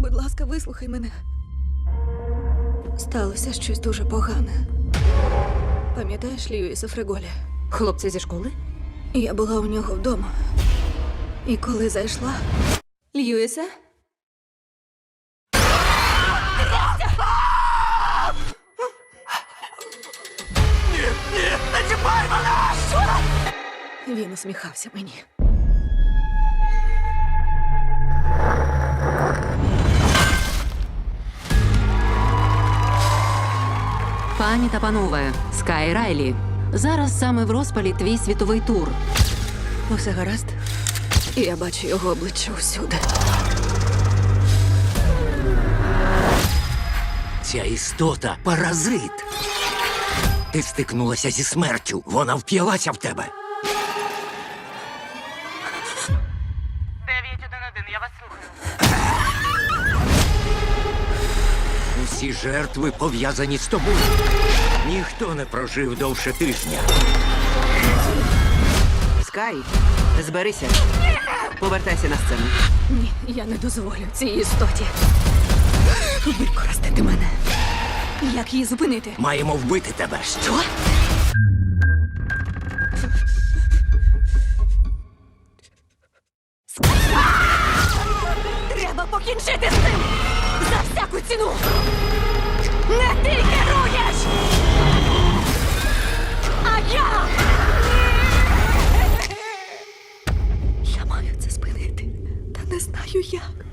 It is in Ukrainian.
ласка, вислухай мене. Сталося щось дуже погане. Пам'ятаєш Льюіса Фреголі? Хлопці зі школи? Я була у нього вдома. І коли зайшла. Льюісе? Він усміхався мені. Пані та панове, Скай Райлі. Зараз саме в розпалі твій світовий тур. Усе гаразд? Я бачу його обличчя усюди. Ця істота паразит. Ти стикнулася зі смертю. Вона вп'ялася в тебе. 911, я вас слухаю. Усі жертви пов'язані з тобою. Ніхто не прожив довше тижня. Скай, зберися. Повертайся на сцену. Ні, я не дозволю цій істоті використати мене. Як її зупинити? Маємо вбити тебе. Що? Треба покінчити з цим! За всяку ціну! Не ти керуєш! А я! Я маю це спинити, та не знаю як.